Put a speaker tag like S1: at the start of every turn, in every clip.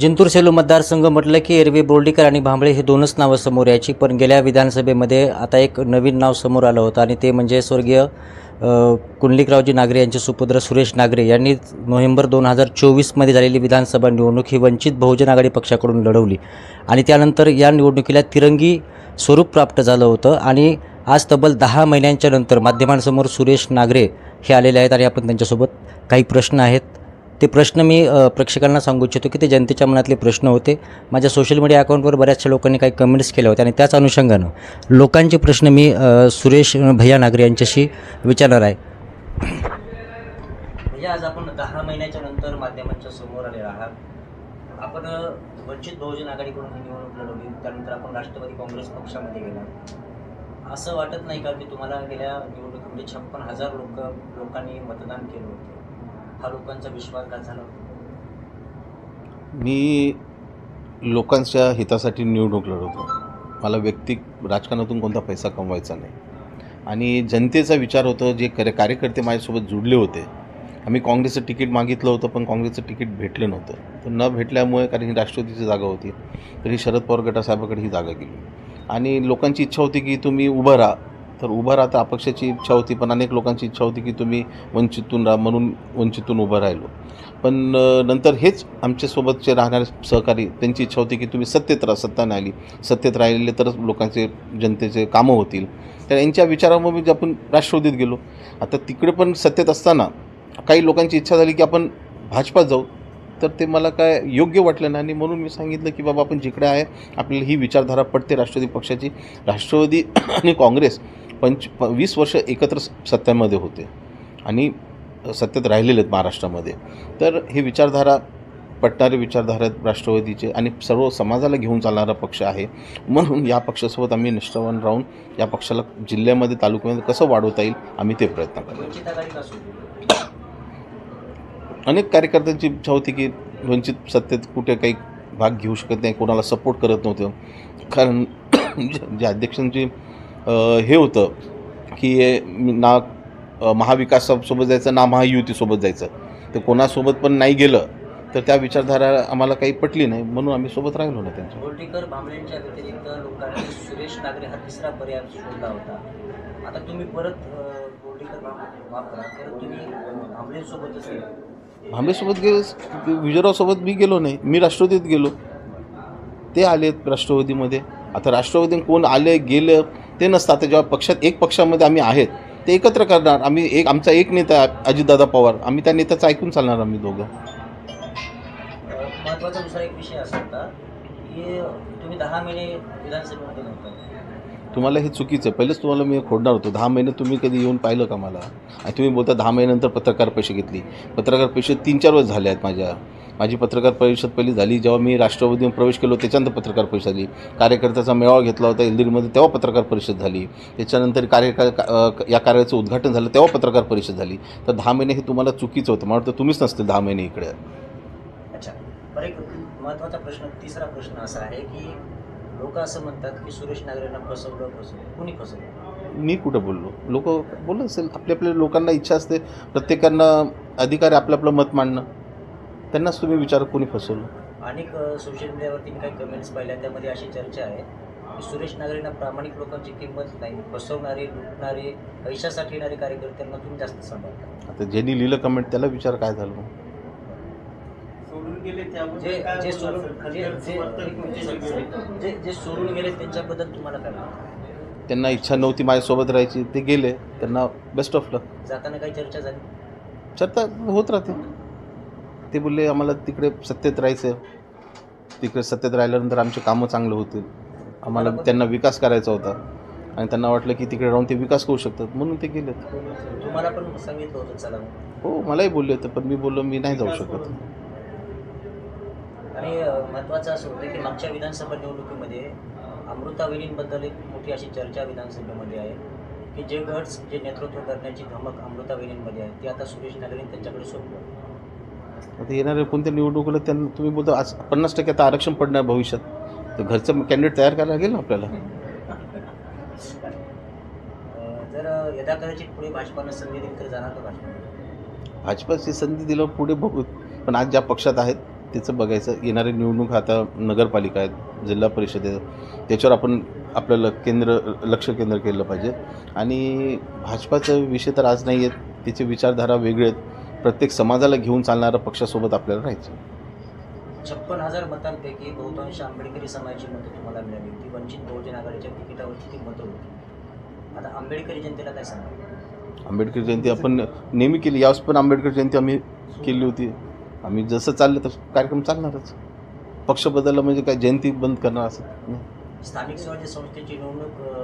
S1: जिंतूर सेलू मतदारसंघ म्हटलं की एरवी बोर्डीकर आणि भांबळे हे दोनच नावं समोर यायची पण गेल्या विधानसभेमध्ये आता एक नवीन नाव समोर आलं होतं आणि ते म्हणजे स्वर्गीय कुंडलिकरावजी नागरे यांचे सुपुत्र सुरेश नागरे यांनी नोव्हेंबर दोन हजार चोवीसमध्ये झालेली विधानसभा निवडणूक ही वंचित बहुजन आघाडी पक्षाकडून लढवली आणि त्यानंतर या निवडणुकीला तिरंगी स्वरूप प्राप्त झालं होतं आणि आज तब्बल दहा महिन्यांच्या नंतर माध्यमांसमोर सुरेश नागरे हे आलेले आहेत आणि आपण त्यांच्यासोबत काही प्रश्न आहेत. ते प्रश्न मी प्रेक्षकांना सांगू इच्छितो की ते जनतेच्या मनातले प्रश्न होते. माझ्या सोशल मीडिया अकाउंटवर बऱ्याचशा लोकांनी काही कमेंट्स केल्या होत्या आणि त्याच अनुषंगानं लोकांचे प्रश्न मी सुरेश भैया नागरे यांच्याशी विचारणार आहे. भैया आज आपण दहा महिन्याच्या नंतर माध्यमांच्या समोर आले आहात. आपण वंचित बहुजन आघाडीकडून ही निवडणूक लढवली. त्यानंतर आपण राष्ट्रवादी काँग्रेस पक्षामध्ये गेला. असं वाटत नाही का की तुम्हाला गेल्या निवडणुकीमध्ये छप्पन हजार लोक लोकांनी मतदान केलं होतं? हा लोकांचा विश्वासघात झाला
S2: मी लोकांच्या हितासाठी निवडणूक लढवतो मला व्यक्ती राजकारणातून कोणता पैसा कमवायचा नाही. आणि जनतेचा विचार होतो जे करे कार्यकर्ते माझ्यासोबत जुडले होते. आम्ही काँग्रेसचं तिकीट मागितलं होतं पण काँग्रेसचं तिकीट भेटलं नव्हतं. तर न भेटल्यामुळे कारण ही राष्ट्रवादीची जागा होती तर ही शरद पवार गटासाहेबाकडे ही जागा गेली. आणि लोकांची इच्छा होती की तुम्ही उभं राहा. तर उभं राहता अपक्षाची इच्छा होती पण अनेक लोकांची इच्छा होती की तुम्ही वंचितून राहा म्हणून वंचितून उभं राहिलो. पण नंतर हेच आमच्यासोबतचे राहणारे सहकारी त्यांची इच्छा होती की तुम्ही सत्तेत राहा सत्ता नाही आली सत्तेत राहिलेले तरच लोकांचे जनतेचे कामं होतील. तर यांच्या विचारामुळे मी आपण राष्ट्रवादीत गेलो आता तिकडे पण सत्तेत असताना काही लोकांची इच्छा झाली की आपण भाजपात जाऊ. तर ते मला काय योग्य वाटलं नाही आणि म्हणून मी सांगितलं की बाबा आपण जिकडे आहे आपल्याला ही विचारधारा पडते राष्ट्रवादी पक्षाची. राष्ट्रवादी आणि काँग्रेस पंच प वीस वर्ष एकत्र स- होते. आणि सत्तेत राहिलेले आहेत महाराष्ट्रामध्ये. तर ही विचारधारा पटणारे विचारधारा राष्ट्रवादीचे आणि सर्व समाजाला घेऊन चालणारा पक्ष आहे. म्हणून या पक्षासोबत आम्ही निष्ठावान राहून या पक्षाला जिल्ह्यामध्ये तालुक्यामध्ये कसं वाढवता येईल आम्ही ते प्रयत्न करतो अनेक कार्यकर्त्यांची इच्छा होती की वंचित सत्तेत कुठे काही भाग घेऊ शकत नाही कोणाला सपोर्ट करत नव्हतं. कारण जे जे अध्यक्षांची हे होतं की ना महाविकासासोबत जायचं ना महायुतीसोबत जायचं. तर कोणासोबत पण नाही गेलं तर त्या विचारधारा आम्हाला काही पटली नाही म्हणून आम्ही सोबत राहिलो ना त्यांच्या.
S1: भांबळेंच्या व्यतिरिक्त लोकांनी सुरेश नागरे हा तिसरा पर्याय शोधला होता. आता तुम्ही परत वापरा परत तुम्ही भांबळेंसोबतच गेला.
S2: विजयरावसोबत मी गेलो नाही मी राष्ट्रवादीत गेलो. ते आले राष्ट्रवादीमध्ये. आता राष्ट्रवादी कोण आले गेलं ते नसतात. आता जेव्हा पक्षात एक पक्षामध्ये आम्ही आहेत ते एकत्र करणार. आम्ही एक आमचा एक नेता अजितदादा पवार. आम्ही त्या नेत्याचं ऐकून चालणार आम्ही दोघं.
S1: अ, महत्त्वाचा दुसरा एक विषय असा होता की तुम्ही दहा महिने विधानसभेमध्ये नव्हता.
S2: तुम्हाला हे चुकीचं आहे. पहिलेच तुम्हाला मी खोडणार होतो. दहा महिने तुम्ही कधी येऊन पाहिलं का मला? आणि तुम्ही बोलता दहा महिन्यानंतर पत्रकार पैसे घेतली. पत्रकार पैसे तीन चार वेळेस झाले आहेत माझ्या. माझी पत्रकार परिषद पहिली झाली जेव्हा मी राष्ट्रवादीमध्ये प्रवेश केलो त्याच्यानंतर पत्रकार परिषद झाली. कार्यकर्त्याचा मेळावा घेतला होता इंदिरीमध्ये तेव्हा पत्रकार परिषद झाली. त्याच्यानंतर कार्य या कार्याचं उद्घाटन झालं तेव्हा पत्रकार परिषद झाली. तर दहा महिने हे तुम्हाला चुकीचं होतं. मला वाटतं तुम्हीच नसतील दहा महिने इकडे.
S1: अच्छा. बरं एक महत्त्वाचा प्रश्न तिसरा प्रश्न असा आहे की लोक असं म्हणतात की सुरेश नागरेंना फसवलं फसवलं. कुणी फसवलं?
S2: मी कुठं बोललो? लोक बोलत असेल आपल्या आपल्या लोकांना इच्छा असते प्रत्येकांना अधिकार आपलं आपलं मत मांडणं. त्यांनाच तुम्ही विचार कोणी फसवलं.
S1: अनेक सोशल मीडियावरती मी काही कमेंट्स पाहिल्या त्यामध्ये अशी चर्चा आहे की सुरेश नागरेंना प्रामाणिक लोकांची किंमत नाही. फसवणारे लुटणारे पैशासाठी येणारे कार्यकर्त्यांना तुम्ही जास्त सांभाळता.
S2: आता ज्यांनी लिहिलं कमेंट त्याला विचार काय झालं. मग
S1: जे जे सोडून जे जे एक मिनिट, जे- जे जे सोडून गेले त्यांच्याबद्दल तुम्हाला काय वाटतं?
S2: त्यांना इच्छा नव्हती माझ्यासोबत राहायची ते गेले. त्यांना बेस्ट ऑफ लक
S1: जाताना काही चर्चा झाली?
S2: चर्चा होत राहते. ते बोलले आम्हाला तिकडे सत्तेत राहायचं तिकडे सत्तेत राहिल्यानंतर आमचे कामं चांगलं होतील. आम्हाला त्यांना विकास करायचा होता. आणि त्यांना वाटलं की तिकडे राहून ते विकास करू शकतात. म्हणून ते गेलेत.
S1: तुम्हाला पण सांगितलं होतं चला.
S2: हो मलाही बोलले होते पण मी बोललो मी नाही जाऊ शकत.
S1: आणि महत्त्वाचं असं होतं की मागच्या विधानसभा निवडणुकीमध्ये अमृता वहिनींबद्दल एक मोठी अशी चर्चा विधानसभेमध्ये आहे की जे गट्स जे नेतृत्व करण्याची धमक अमृता वहिनींमध्ये आहे ती आता सुरेश नागरेंनी त्यांच्याकडे सोपलं
S2: आता येणाऱ्या कोणत्या निवडणुकीला त्यांना तुम्ही बोलता आज पन्नास टक्के आता आरक्षण पडणार भविष्यात. तर घरचं कॅन्डिडेट तयार करायला लागेल ना आपल्याला?
S1: जर यदा कदाचित पुढे भाजपानं संधी दिली तर जाणार का भाजपा
S2: भाजपाची संधी दिल्यावर पुढे बघू पण आज ज्या पक्षात आहेत त्याचं बघायचं येणारी निवडणूक आता नगरपालिका आहेत जिल्हा परिषद आहे त्याच्यावर आपण आपल्याला केंद्र लक्ष केंद्र केलं पाहिजे. आणि भाजपाचा विषय तर आज नाही आहेत त्याचे विचारधारा वेगळे आहेत. प्रत्येक समाजाला घेऊन चालणाऱ्या पक्षासोबत आपल्याला राहायचं.
S1: छप्पन हजार मतांपैकी बहुतांश आंबेडकरी समाजाची मतं तुम्हाला मिळाली ती वंचित बहुजन आघाडीच्या तिकिटावरची ती मतं होती. आता आंबेडकरी जनतेला काय सांगा
S2: आंबेडकर जयंती आपण नेहमी केली यावेळेस पण आंबेडकर जयंती आम्ही केली होती. आम्ही जसं चाललं तसं कार्यक्रम चालणारच. पक्ष बदलला म्हणजे काय जयंती बंद करणार असं नाही.
S1: स्थानिक स्वराज्य संस्थेची निवडणूक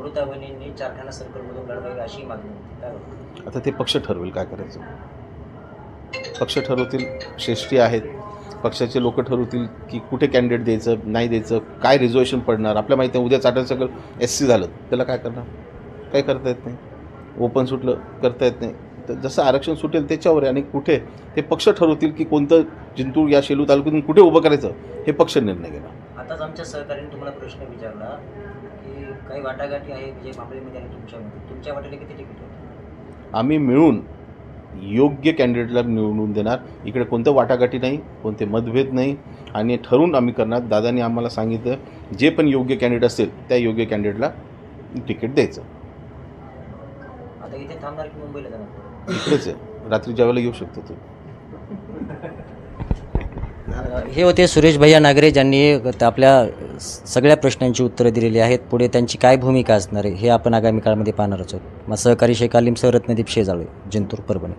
S1: अं, चारखाना सर्कलमधून लढवावी अशी मागणी होती. काय वाटतं?
S2: आता ते पक्ष ठरवेल काय करायचं. पक्ष ठरवतील श्रेष्ठी आहेत. पक्षाचे लोक ठरवतील की कुठे कॅन्डिडेट द्यायचं नाही द्यायचं काय रिझर्वेशन पडणार. आपल्या माहिती आहे उद्या चाटर सगळं एस सी झालं. त्याला काय करणार? काही करता येत नाही. ओपन सुटलं करता येत नाही. जसं आरक्षण सुटेल त्याच्यावर आणि कुठे ते पक्ष ठरवतील की कोणतं जिंतूर या शेलू तालुक्यातून कुठे उभं करायचं हे पक्ष निर्णय घेणार.
S1: आताच आमच्या सहकार्याने तुम्हाला प्रश्न विचारला की काही वाटाघाटी आहे विजय भांबळेमध्ये आणि तुमच्यामध्ये तुमच्या वाटेला किती तिकीट होते?
S2: आम्ही मिळून योग्य कॅन्डिडेटला निवडून देणार. इकडे कोणतं वाटाघाटी नाही कोणते मतभेद नाही. आणि ठरवून आम्ही करणार. दादांनी आम्हाला सांगितलं जे पण योग्य कॅन्डिडेट असेल त्या योग्य कॅन्डिडेटला तिकीट द्यायचं.
S1: आता इथे थांबणार की मुंबईला जाणार?
S2: इकडेच आहे. रात्री जेवायला येऊ शकतो तू.
S1: हे होते सुरेश भैया नागरे ज्यांनी आपल्या सगळ्या प्रश्नांची उत्तरं दिलेली आहेत. पुढे त्यांची काय भूमिका असणार आहे हे आपण आगामी काळामध्ये पाहणारच आहोत. मग सहकारी शेख आलिम सह रत्नदीप शेजाळे जिंतूर परभणी.